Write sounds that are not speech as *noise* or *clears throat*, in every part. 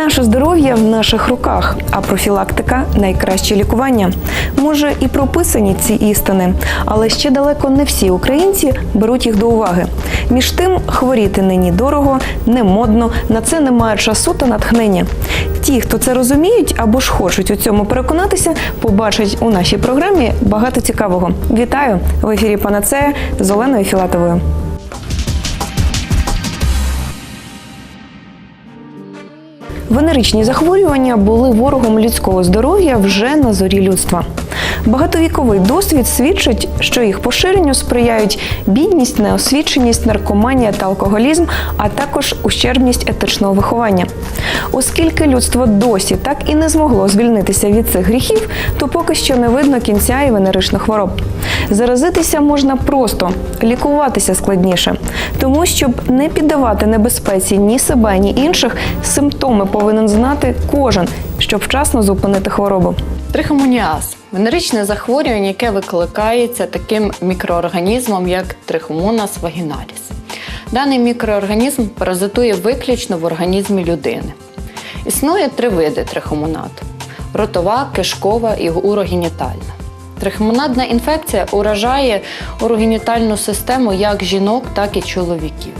Наше здоров'я в наших руках, а профілактика найкраще лікування. Може і прописані ці істини, але ще далеко не всі українці беруть їх до уваги. Між тим, хворіти нині дорого, не модно, на це немає часу та натхнення. Ті, хто це розуміють або ж хочуть у цьому переконатися, побачать у нашій програмі багато цікавого. Вітаю в ефірі Панацея з Оленою Філатовою. Венеричні захворювання були ворогом людського здоров'я вже на зорі людства. Багатовіковий досвід свідчить, що їх поширенню сприяють бідність, неосвіченість, наркоманія та алкоголізм, а також ущербність етичного виховання. Оскільки людство досі так і не змогло звільнитися від цих гріхів, то поки що не видно кінця і венеричних хвороб. Заразитися можна просто, лікуватися складніше. Тому, щоб не піддавати небезпеці ні себе, ні інших, симптоми повинен знати кожен, щоб вчасно зупинити хворобу. Трихомоніаз венеричне захворювання, яке викликається таким мікроорганізмом, як трихомонас вагіналіс. Даний мікроорганізм паразитує виключно в організмі людини. Існує три види трихомонад: ротова, кишкова і урогенітальна. Трихомонадна інфекція уражає урогенітальну систему як жінок, так і чоловіків.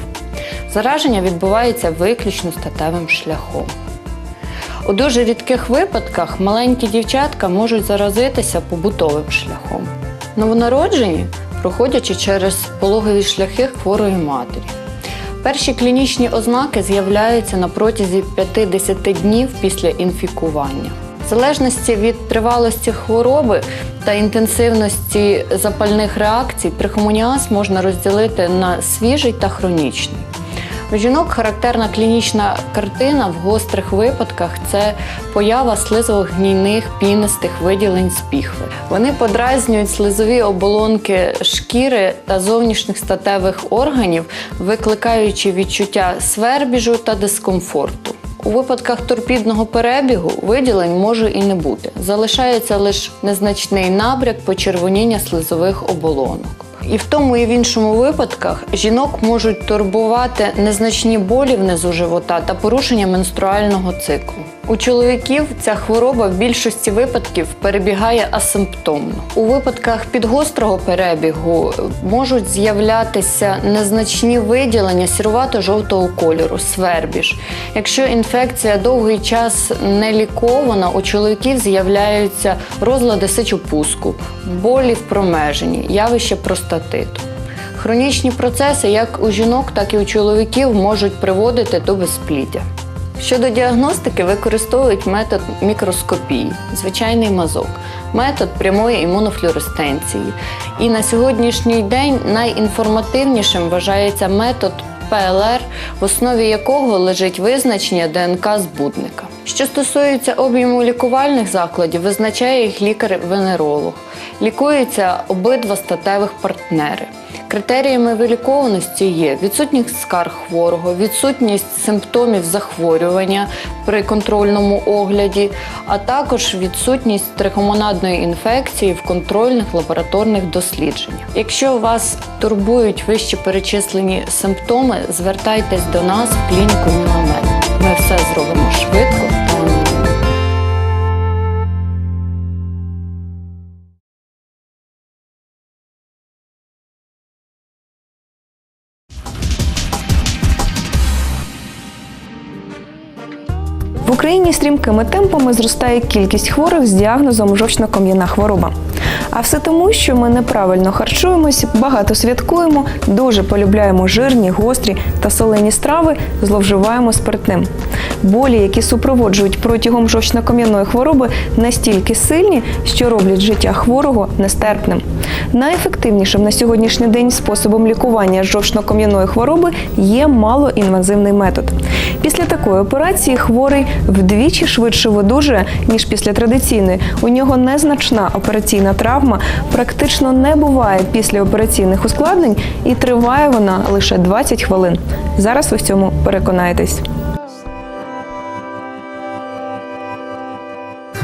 Зараження відбувається виключно статевим шляхом. У дуже рідких випадках маленькі дівчатка можуть заразитися побутовим шляхом. Новонароджені, проходячи через пологові шляхи хворої матері. Перші клінічні ознаки з'являються на протязі 50 днів після інфікування. В залежності від тривалості хвороби та інтенсивності запальних реакцій, трихомоніаз можна розділити на свіжий та хронічний. У жінок характерна клінічна картина в гострих випадках це поява слизово-гнійних пінистих виділень з піхви. Вони подразнюють слизові оболонки шкіри та зовнішніх статевих органів, викликаючи відчуття свербіжу та дискомфорту. У випадках торпідного перебігу виділень може і не бути. Залишається лише незначний набряк почервоніння слизових оболонок. І в тому і в іншому випадках жінок можуть турбувати незначні болі внизу живота та порушення менструального циклу. У чоловіків ця хвороба в більшості випадків перебігає асимптомно. У випадках підгострого перебігу можуть з'являтися незначні виділення сірувато-жовтого кольору, свербіж. Якщо інфекція довгий час не лікована, у чоловіків з'являються розлади сечопуску, болі в промеженні, явище простатиту. Хронічні процеси як у жінок, так і у чоловіків можуть приводити до безпліддя. Щодо діагностики використовують метод мікроскопії, звичайний мазок, метод прямої імунофлюоресценції. І на сьогоднішній день найінформативнішим вважається метод ПЛР, в основі якого лежить визначення ДНК збудника. Що стосується об'єму лікувальних закладів, визначає їх лікар-венеролог. Лікуються обидва статевих партнери. Критеріями вилікованості є відсутність скарг хворого, відсутність симптомів захворювання при контрольному огляді, а також відсутність трихомонадної інфекції в контрольних лабораторних дослідженнях. Якщо вас турбують вище перечислені симптоми, звертайтесь до нас в клініку Міламед. Стрімкими темпами зростає кількість хворих з діагнозом жовчно-кам'яна хвороба. А все тому, що ми неправильно харчуємось, багато святкуємо, дуже полюбляємо жирні, гострі та солені страви, зловживаємо спиртним. Болі, які супроводжують протягом жовчно-кам'яної хвороби, настільки сильні, що роблять життя хворого нестерпним. Найефективнішим на сьогоднішній день способом лікування жовчно-кам'яної хвороби є малоінвазивний метод. Після такої операції хворий вдвічі швидше видужує, ніж після традиційної. У нього незначна операційна травма, практично не буває післяопераційних ускладнень і триває вона лише 20 хвилин. Зараз ви в цьому переконаєтесь.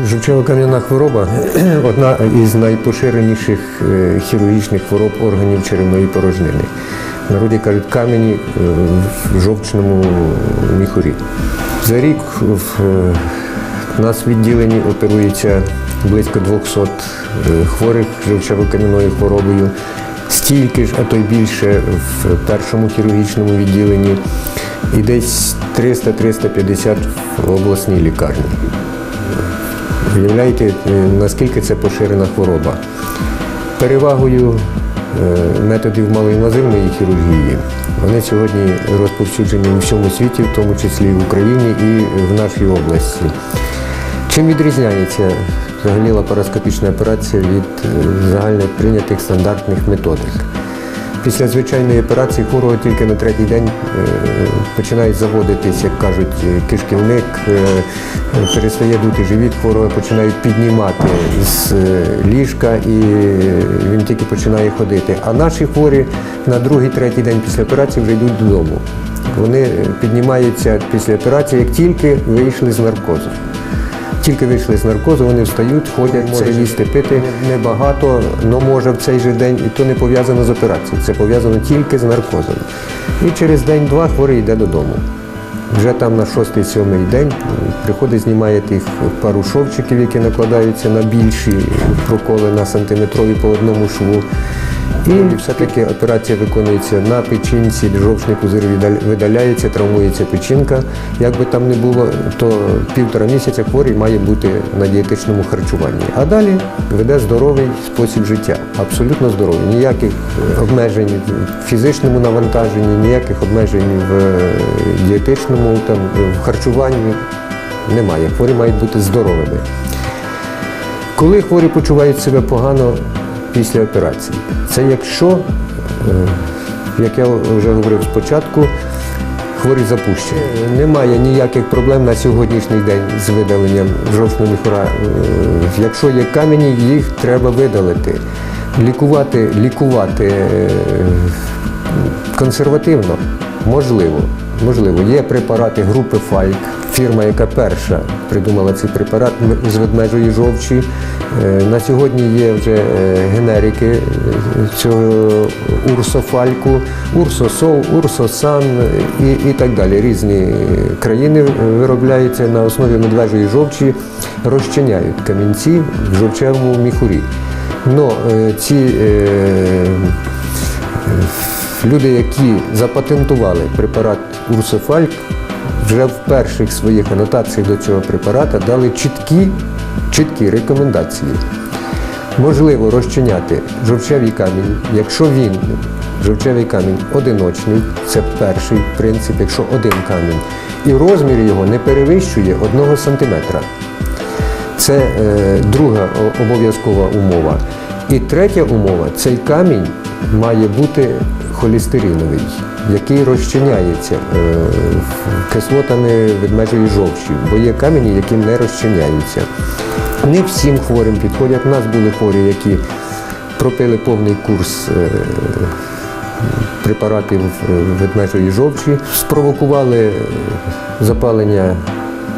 Жовчово-кам'яна хвороба *clears throat* одна із найпоширеніших е, хірургічних хвороб органів черевної порожнини. Народі кажуть камені е, в жовчному міхурі. За рік в е, нас відділенні оперується близько 200 е, хворих жовчево-кам'яною хворобою, стільки ж, а то й більше в першому хірургічному відділенні і десь 300-350 в обласній лікарні. Уявляєте, е, наскільки це поширена хвороба. Перевагою е, методів малоінвазивної хірургії вони сьогодні розповсюджені у всьому світі, в тому числі в Україні і в нашій області. Чим відрізняється взагалі лапароскопічна операція від е, загально прийнятих стандартних методик? Після звичайної операції хворого тільки на третій день е, починає заводитись, як кажуть, е, кишківник, е, перестає дути живіт, хворого починають піднімати з ліжка і він тільки починає ходити. А наші хворі на другий, третій день після операції вже йдуть додому. Вони піднімаються після операції, як тільки вийшли з наркозу. Тільки вийшли з наркозу, вони встають, ходять, може їсти, пити небагато, але може в цей же день, і то не пов'язано з операцією, це пов'язано тільки з наркозом. І через день-два хворий йде додому. Вже там на шостий-сьомий день приходить, знімає тих пару шовчиків, які накладаються на більші проколи на сантиметрові по одному шву. І все-таки операція виконується на печінці, жовчний пузир видаляється, травмується печінка. Як би там не було, то півтора місяця хворий має бути на дієтичному харчуванні. А далі веде здоровий спосіб життя, абсолютно здоровий. Ніяких е, обмежень в фізичному навантаженні, ніяких обмежень в е, дієтичному там, в харчуванні немає. Хворі мають бути здоровими. Коли хворі почувають себе погано після операції, це якщо, е, як я вже говорив спочатку, хворі запущені. Немає ніяких проблем на сьогоднішній день з видаленням жовчного міхура. Е, Якщо є камені, їх треба видалити. Лікувати, лікувати е, консервативно можливо. Можливо, є препарати групи Файк, фірма, яка перша придумала цей препарат з ведмежої жовчі. Е, На сьогодні є вже е, генерики е, цього урсофальку, урсосол, урсосан і, і так далі. Різні країни виробляються на основі медвежої жовчі, розчиняють камінці в жовчевому міхурі. Но ці е, Люди, які запатентували препарат Урсофальк, вже в перших своїх анотаціях до цього препарата дали чіткі, чіткі рекомендації. Можливо розчиняти жовчевий камінь, якщо він, жовчевий камінь одиночний, це перший принцип, якщо один камінь, і розмір його не перевищує 1 сантиметра. Це е, друга обов'язкова умова. І третя умова цей камінь має бути холестериновий, який розчиняється е, кислотами ведмежої жовчі, бо є камені, які не розчиняються. Не всім хворим підходять. У нас були хворі, які пропили повний курс е, препаратів е, ведмежої жовчі, спровокували запалення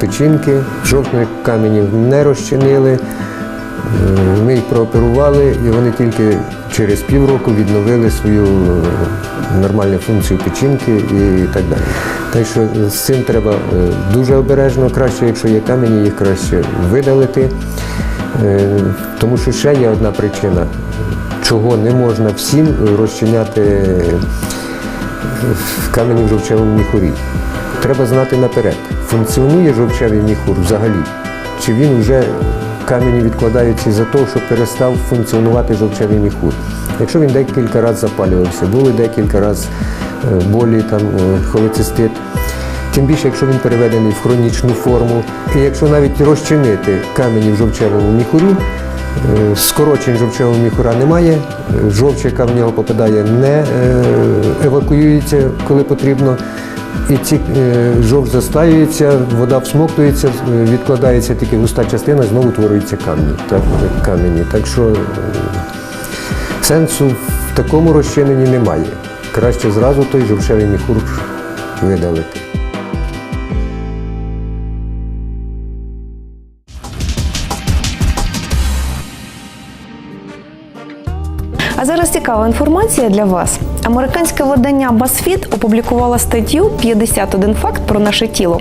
печінки, жовчних каменів не розчинили. Ми їх прооперували, і вони тільки через півроку відновили свою е, нормальну функцію печінки і так далі. Так що з цим треба е, дуже обережно, краще, якщо є камені, їх краще видалити. Е, Тому що ще є одна причина, чого не можна всім розчиняти в камені в жовчевому міхурі. Треба знати наперед, функціонує жовчевий міхур взагалі, чи він вже камені відкладаються за того, що перестав функціонувати жовчевий міхур. Якщо він декілька разів запалювався, були декілька разів е, болі, там, е, холецистит, Тим більше, якщо він переведений в хронічну форму, і якщо навіть розчинити камені в жовчевому міхурі, е, скорочень жовчевого міхура немає, жовч, яка в нього попадає, не евакуюється, коли потрібно. І ці е, застаюється, вода всмоктується, е, відкладається тільки густа частина, знову творюються камені. Так, камені. так що е, сенсу в такому розчиненні немає. Краще зразу той жовчевий міхур видалити. Цікава інформація для вас. Американське видання BuzzFeed опублікувало статтю «51 факт про наше тіло.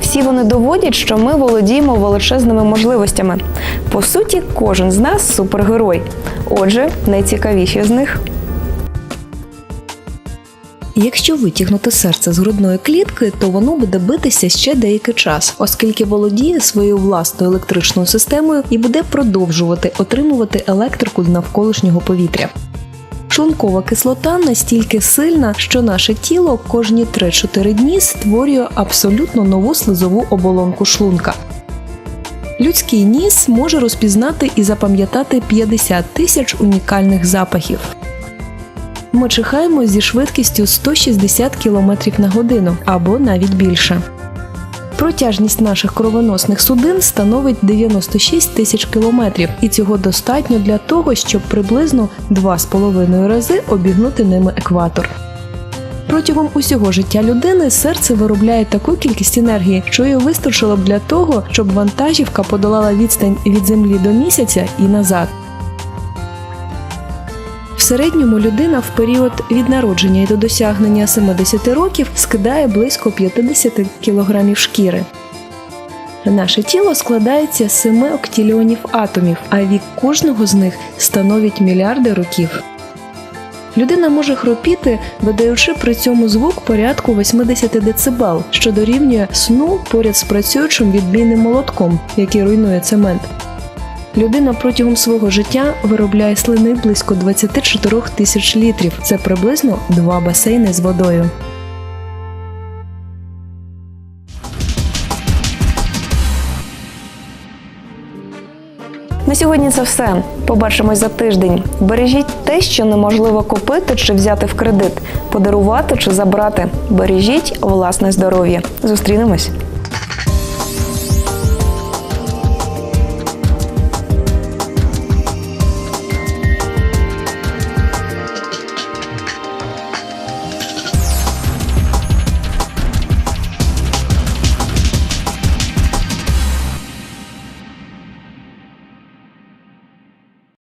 Всі вони доводять, що ми володіємо величезними можливостями. По суті, кожен з нас супергерой. Отже, найцікавіші з них. Якщо витягнути серце з грудної клітки, то воно буде битися ще деякий час, оскільки володіє своєю власною електричною системою і буде продовжувати отримувати електрику з навколишнього повітря. Шлункова кислота настільки сильна, що наше тіло кожні 3-4 дні створює абсолютно нову слизову оболонку шлунка. Людський ніс може розпізнати і запам'ятати 50 тисяч унікальних запахів. Ми чихаємо зі швидкістю 160 км на годину або навіть більше. Протяжність наших кровоносних судин становить 96 тисяч кілометрів, і цього достатньо для того, щоб приблизно 2,5 рази обігнути ними екватор. Протягом усього життя людини серце виробляє таку кількість енергії, що її вистачило б для того, щоб вантажівка подолала відстань від землі до місяця і назад. Середньому людина в період від народження і до досягнення 70 років скидає близько 50 кг шкіри. Наше тіло складається з 7 октільйонів атомів, а вік кожного з них становить мільярди років. Людина може хропіти, видаючи при цьому звук порядку 80 дБ, що дорівнює сну поряд з працюючим відбійним молотком, який руйнує цемент. Людина протягом свого життя виробляє слини близько 24 тисяч літрів. Це приблизно два басейни з водою. На сьогодні це все. Побачимось за тиждень. Бережіть те, що неможливо купити чи взяти в кредит, подарувати чи забрати. Бережіть власне здоров'я. Зустрінемось.